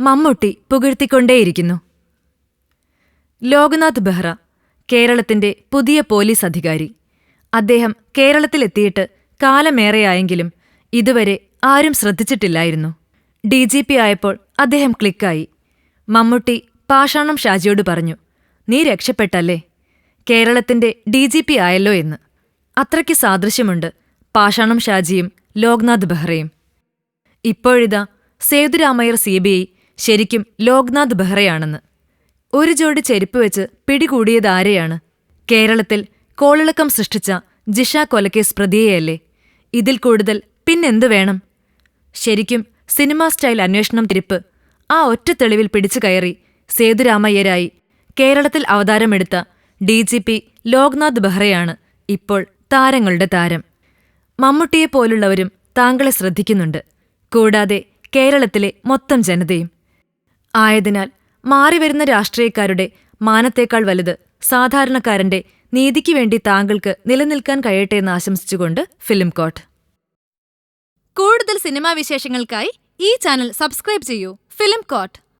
മമ്മൂട്ടി പുകഴ്ത്തിക്കൊണ്ടേയിരിക്കുന്നു. ലോക്നാഥ് ബെഹ്റ കേരളത്തിന്റെ പുതിയ പോലീസ് അധികാരി. അദ്ദേഹം കേരളത്തിലെത്തിയിട്ട് കാലമേറെയായെങ്കിലും ഇതുവരെ ആരും ശ്രദ്ധിച്ചിട്ടില്ലായിരുന്നു. ഡി ജി പി ആയപ്പോൾ അദ്ദേഹം ക്ലിക്കായി. മമ്മൂട്ടി പാഷാണം ഷാജിയോട് പറഞ്ഞു നീ രക്ഷപ്പെട്ടല്ലേ? കേരളത്തിന്റെ ഡി ജി പി ആയല്ലോ എന്ന്. അത്രയ്ക്ക് സാദൃശ്യമുണ്ട് പാഷാണം ഷാജിയും ലോക്നാഥ് ബെഹ്റയും. ഇപ്പോഴിതാ സേതുരാമയ്യർ സി ബി ഐ ശരിക്കും ലോക്നാഥ് ബെഹ്റയാണെന്ന്. ഒരു ജോഡി ചെരുപ്പ് വെച്ച് പിടികൂടിയതാരെയാണ്? കേരളത്തിൽ കോളിളക്കം സൃഷ്ടിച്ച ജിഷ കൊലക്കേസ് പ്രതിയെയല്ലേ? ഇതിൽ കൂടുതൽ പിന്നെന്തു വേണം? ശരിക്കും സിനിമാ സ്റ്റൈൽ അന്വേഷണം തിരിപ്പ് ആ ഒറ്റ തെളിവിൽ പിടിച്ചു കയറി സേതുരാമയ്യരായി കേരളത്തിൽ അവതാരമെടുത്ത ഡി ജി പി ലോക്നാഥ് ബെഹ്റയാണ് ഇപ്പോൾ താരങ്ങളുടെ താരം. മമ്മൂട്ടിയെപ്പോലുള്ളവരും താങ്കളെ ശ്രദ്ധിക്കുന്നുണ്ട്. കൂടാതെ കേരളത്തിലെ മൊത്തം ജനതയും. ആയതിനാൽ മാറിവരുന്ന രാഷ്ട്രീയക്കാരുടെ മാനത്തേക്കാൾ വലുത് സാധാരണക്കാരന്റെ നീതിക്ക് വേണ്ടി താങ്കൾക്ക് നിലനിൽക്കാൻ കഴിയട്ടെ എന്ന് ആശംസിച്ചുകൊണ്ട് ഫിലിം കോട്ട്. കൂടുതൽ സിനിമാ വിശേഷങ്ങൾക്കായി ഈ ചാനൽ സബ്സ്ക്രൈബ് ചെയ്യൂ. Film coat.